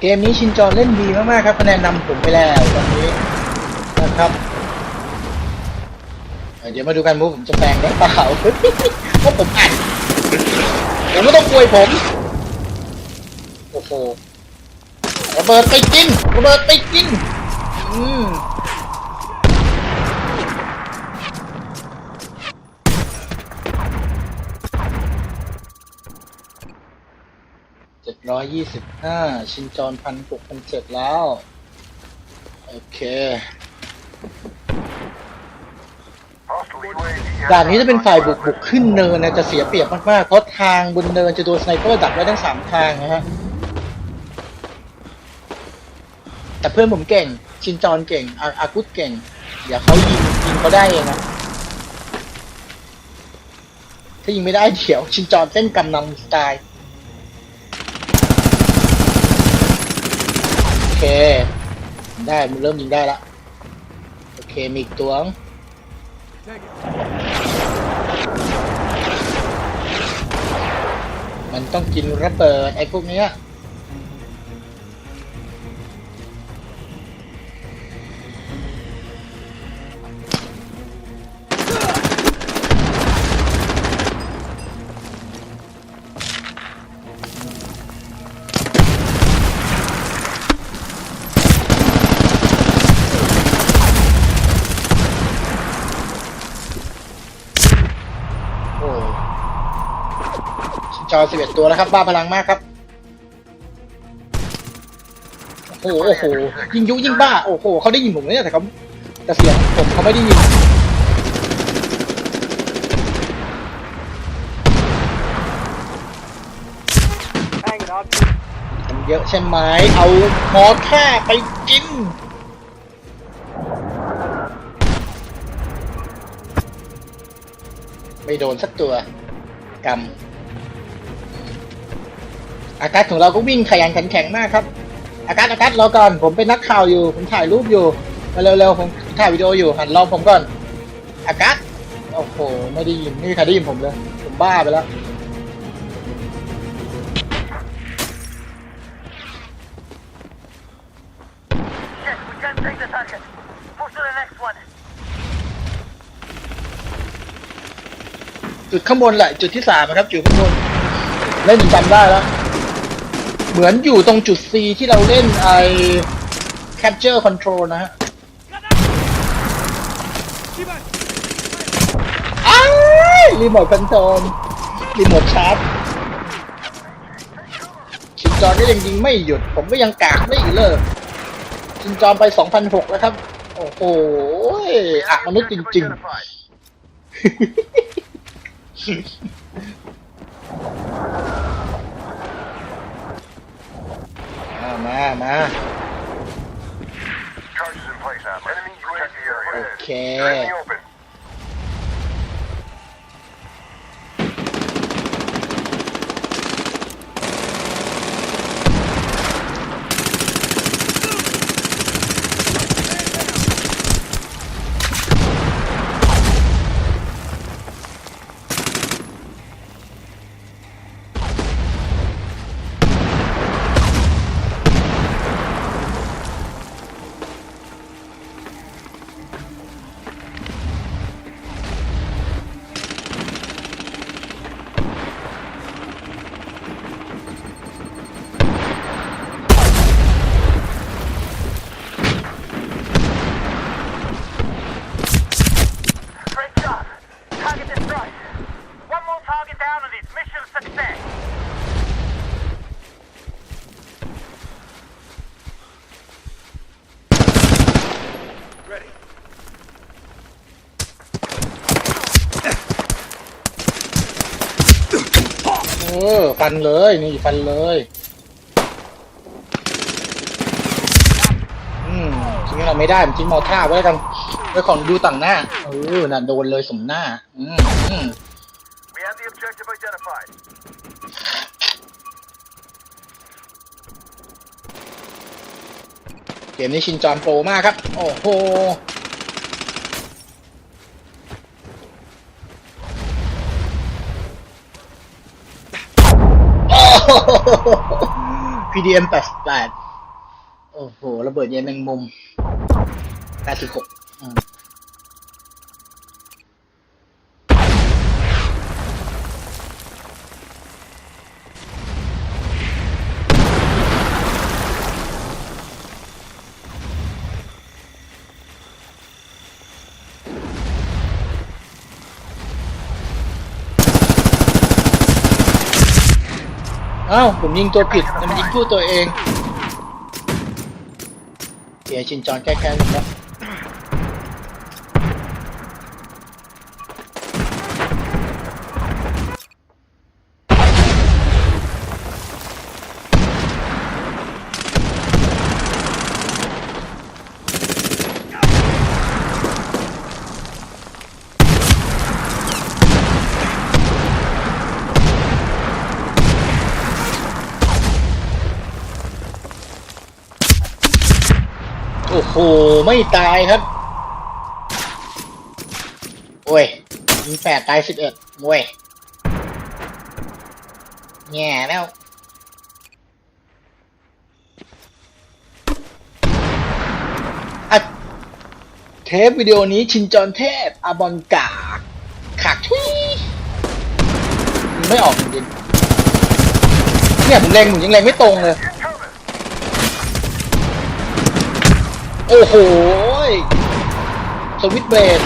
เกมนี้ชินจอนเล่นดีมากๆครับคะแนนนำผมไปแล้วตอนนี้นะครับเเดี๋ยวมาดูกันว่าผมจะแปลงได้เปล่าเพราะผมอ่านผมไม่ต้องกลัวผม โอ้โหระเบิดไปกินระเบิดไปกิน อืม ร้อยยี่สิบห้าชินจอนพันหกพันเจ็ดแล้ว โอเคด่านนี้จะเป็นฝ่ายบุกบุกขึ้นเนินนะจะเสียเปรียบมากๆ เพราะทางบนเนินจะโดนสไนเปอร์ดักไว้ทั้งสามทางนะฮะ แต่เพื่อนผมเก่ง ชินจอนเก่ง อาอากุดเก่ง เดี๋ยวเขายิงยิงเขาได้เองนะถ้ายิงไม่ได้เดี๋ยว ชินจอนเต้นกำนำสไตล์ โอเค ได้มันเริ่มยิงได้ละโอเค มีอีกตัวงมันต้องกินระเบิดไอ้พวกเนี้ย ชินจอสิบเอ็ดตัวแล้วครับ บ้าพลังมากครับ โอ้โหโอ้โหยิงยุยิงบ้า โอ้โหเขาได้ยินผมเนี่ยแต่เขาแต่เสียงผมเขาไม่ได้ยินมันเยอะใช่ไหมเอาหมอท่าไปกินไม่โดนสักตัวกำ อากาศของเราก็วิ่งขยันขันแข็งมากครับ อากาศอากาศรอก่อน ผมเป็นนักข่าวอยู่ ผมถ่ายรูปอยู่ มาเร็วๆ ผมถ่ายวิดีโออยู่ หันรอผมก่อน อากาศโอ้โห ไม่ได้ยิน ไม่มีใครได้ยินผมเลย ผมบ้าไปแล้ว จุดข้างบนแหละ จุดที่สามนะครับ จุดข้างบนเล่นจำได้แล้ว เหมือนอยู่ตรงจุด C ที่เราเล่นไอ capture control นะฮะอ้ายรีโมทคอนโทรลรีโมทชาร์จชินจอนก็ยังยิงไม่หยุด ผมก็ยังกากไม่เลิกชินจอนไป 2,006 แล้วครับ โอ้โหอะมนุษย์จริง ๆ มามามา เออ ฟันเลย นี่ฟันเลย อืมทิ้งเราไม่ได้ผมทิ้งมอท่าไว้แล้วกันไว้ของดูต่างหน้า เออ น่ะโดนเลยสมหน้า อืมอืม We have the objective identified. เกมนี้ชินจอนโปรมากครับ โอ้โห โอ้โห PDM 88โอ้โห ระเบิดเย็นแมงมุม86อืมเอ้าผมยิงตัวผิดแต่มันยิงคู่ตัวเองเสียชินจอนแก้แค้นแล้ว อ้โห ไม่ตายครับ โอ้ยมีแปดตายสิบเอ็ดโว้ยแง่แล้วอะเทปวิดีโอนี้ชินจอนเทพอาบอนกาขากทุยมันไม่ออกจริงเนี่ยผมเล็งผมยังเล็งไม่ตรงเลย โอ้โห สวิตเบรด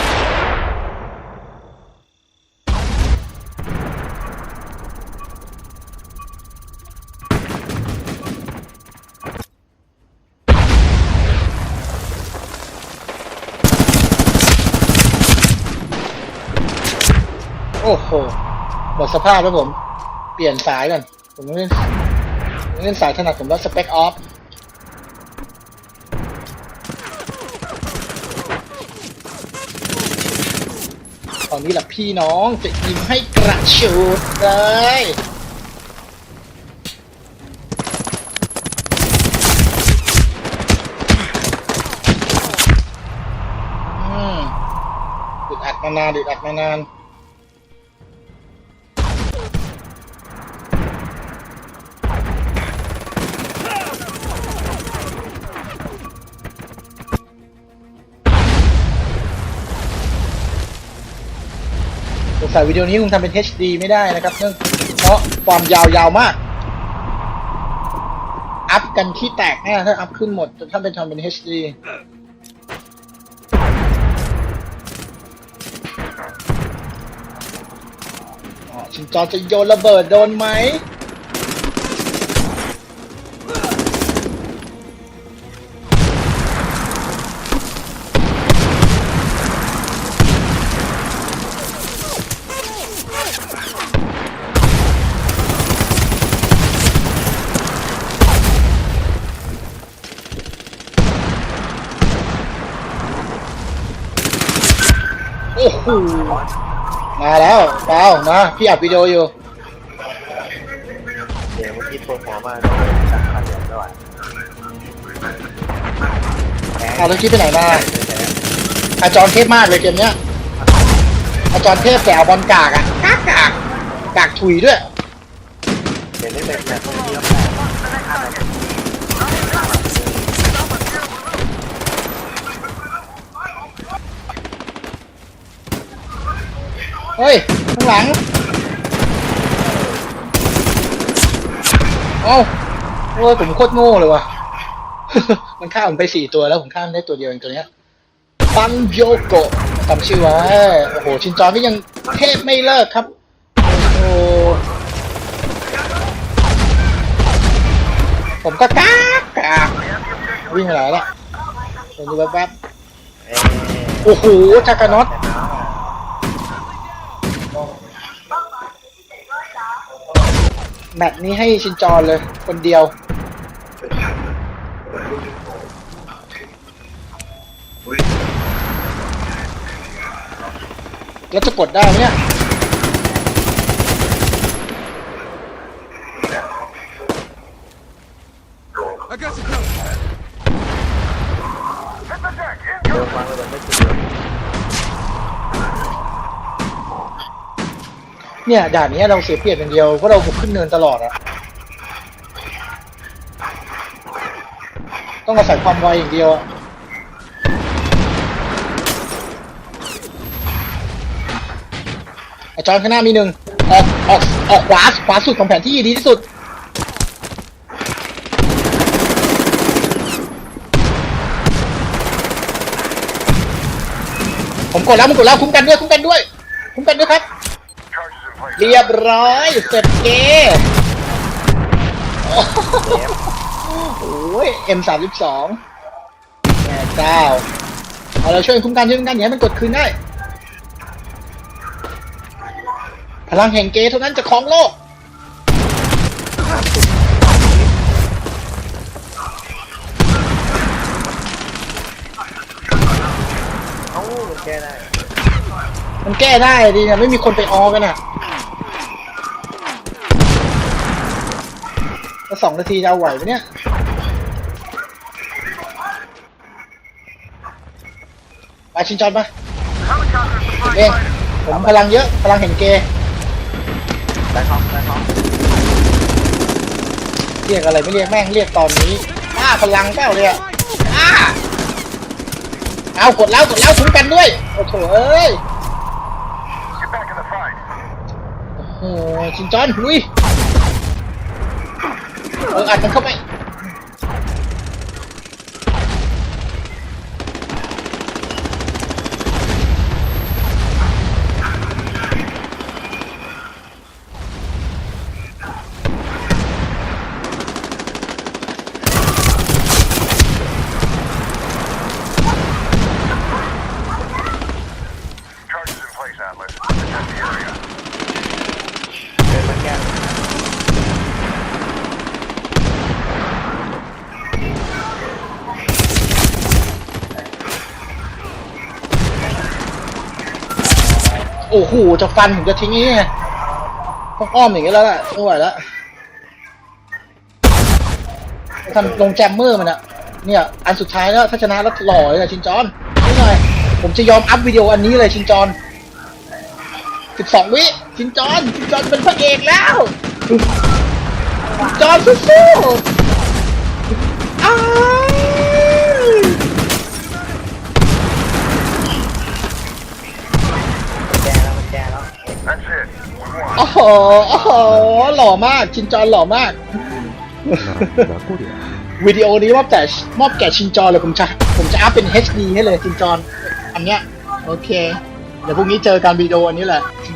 โอ้โห หมดสภาพแล้วผม เปลี่ยนสายก่อนผมเล่นผมเล่นสายถนัดผมว่าสเปคออฟ นนี้แหละพี่น้องจะยิงให้กระชูดเลยอืมดึดอัดมานานดึดอัดมานานสง สัยวิดีโอนี้คงทำเป็น HD ไม่ได้นะครับ เนื่องเพราะความยาวยาวมาก อัพกันที่แตกแน่ถ้าอัพขึ้นหมดถ้าเป็นทำเป็น HD อ๋อชินจอจะโยนระเบิดโดนไหม มาแล้วเปล่ามาพี่อัดวิดีโออยู่ เดี๋ยวเมื่อกี้ปวดหัวมากต้องเลยจัดการเดี๋ยวด้วยเอาแล้วคิดไปไหนมาอาจารย์เทพมากเลยเกมเนี้ย อาจารย์เทพแต่เอาบอลกากอะกากกากกากถุยด้วย เดี๋ยวได้เป็นแบบเมื่อกี้ก็แพ้ เฮ้ย ข้างหลัง เอ้าโอ้ยผมโคตรโง่เลยว่ะ มันฆ่าผมไปสี่ตัวแล้วผมฆ่ามันได้ตัวเดียวเองตัวเนี้ยปันโยโกะจำชื่อไว้โอ้โห ชินจอนนี่ยังเทพไม่เลิกครับ โอ้ผมก็กากกากวิ่งไปไหนละเห็นดูแวบเอ๊ะๆโอ้โหจากกานอต แมตช์นี้ให้ชินจอนเลย คนเดียวแล้วจะกดได้ไหมเนี่ย เนี่ยด่านนี้เราเสียเปรียบอย่างเดียวเพราะเราบุกขึ้นเนินตลอดอะต้องอาศัยความไวอย่างเดียวอะไอ้จอนข้างหน้ามีหนึ่งออกออกออกขวาขวาสุดของแผนที่ดีที่สุดผมกดแล้วผมกดแล้วคุ้มกันด้วยคุ้มกันด้วยคุ้มกันด้วยครับ เรียบร้อยเสร็จเกโอ้โหโอ้ย M สามสิบสองแม่เจ้าเอาเราช่วยกันคุ้มกันช่วยกันอย่าให้มันกดคืนได้ พลังแห่งเกย์เท่านั้นจะครองโลก เอ้ามันแก้ได้ มันแก้ได้ดีนะไม่มีคนไปออกันอะ สองนาทีจะเอาไหวไหมเนี่ย ไปชินจอนปะ Helicopter supply เองผมพลังเยอะ พลังแห่งเกย์ได้ท็อปได้ท็อปเรียกอะไรไม่เรียกแม่งเรียกตอนนี้อ้าพลังเปล่าเนี่ยอ้าเอากดแล้วกดแล้วคุ้มกันด้วย โอ้โถเอ้ย Get back in the fight. โอ้โหชินจอนลุย เอออัดมันเข้าไป Charges in place, Atlas. Protect the area. เดินมาแก้ โอ้โหจะฟันผมจะทิ้งนี่ไงต้องอ้อมอย่างนี้แล้วล่ะไม่ไหวแล้วทำลงแจมเมอร์มันอะเนี่ย อันสุดท้ายแล้วถ้าชนะแล้วหล่อเลยนะชินจอนนี่หน่อยผมจะยอมอัพวิดีโออันนี้เลยชินจอนสิบสองวิชินจอนชินจอนเป็นพระเอกแล้วชินจอนสู้ๆ หโอ้โหหล่อมากชินจอนหล่อมาก วิดีโอนี้มอบแต่มอบแก่ชินจอนเลยผมจะผมจะอัพเป็น HD ให้เลยชินจอนอันเนี้ยโอเค เดี๋ยวพรุ่งนี้เจอกันวิดีโออันนี้แหละชิน